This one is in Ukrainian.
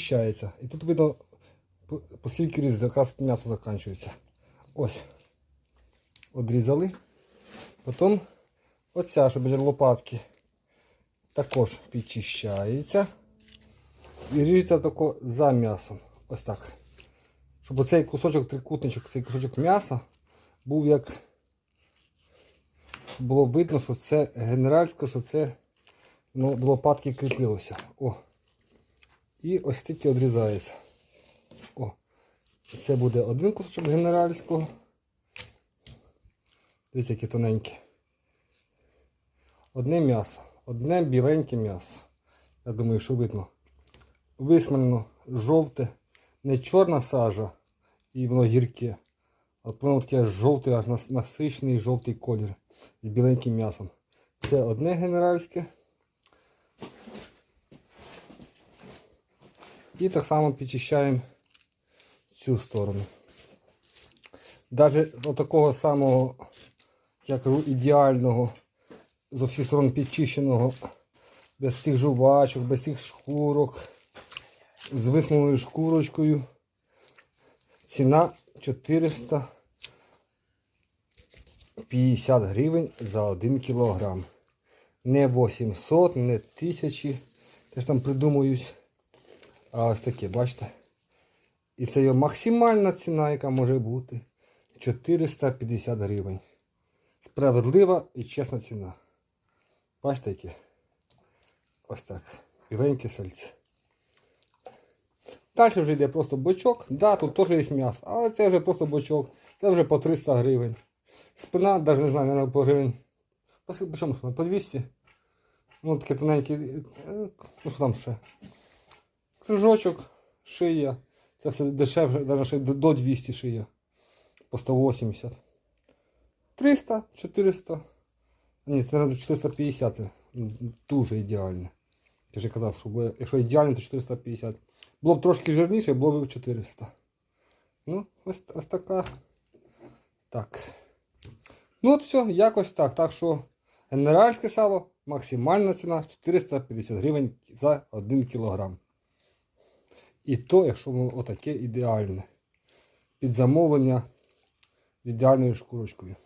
Щається. І тут видно, по- оскільки різ, якраз м'ясо закінчується. Ось. Одрізали. Потім оця, що біля лопатки, також підчищається. І ріжеться тако за м'ясом. Ось так. Щоб оцей кусочок трикутничок, цей кусочок м'яса був як. Щоб було видно, що це генеральське, що це ну, до лопатки кріпилося. О. І ось тільки відрізається. О. Це буде один кусочок генеральського. Дивіться, яке тоненьке. Одне м'ясо. Одне біленьке м'ясо. Я думаю, що видно. Висмалено жовте, не чорна сажа і воно гірке. А воно таке жовтий, аж нас- насичений жовтий колір з біленьким м'ясом. Це одне генеральське. І так само підчищаємо цю сторону. Навіть такого самого, я кажу, ідеального, з усіх сторон підчищеного, без цих жувачок, без цих шкурок, з висмоленою шкурочкою. Ціна 450 гривень за 1 кілограм. Не 800, не 1000. Теж там придумують. А ось таке, бачите? І це його максимальна ціна, яка може бути. 450 гривень. Справедлива і чесна ціна. Бачите яке? Ось так. Біленьке сальце. Далі вже йде просто бочок. Да, тут теж є м'ясо, але це вже просто бочок. Це вже по 300 гривень. Спина, навіть не знаю, наверное, по гривень. По, чому спина? По 200. Ну таке тоненьке. е, Ну що там ще? Кружочок, шия. Це все дешевше, навіть до до 200 шия. По 180. 300, 400. Ні, це навіть 450. Це дуже ідеально. Я ж казав, що якщо ідеально, то 450. Було б трошки жирніше, було б 400. Ну, ось, ось така. Так. Ну от все, якось так. Так що генеральське сало, максимальна ціна 450 гривень за 1 кілограм. І то, якщо воно отаке ідеальне. Під замовлення з ідеальною шкурочкою.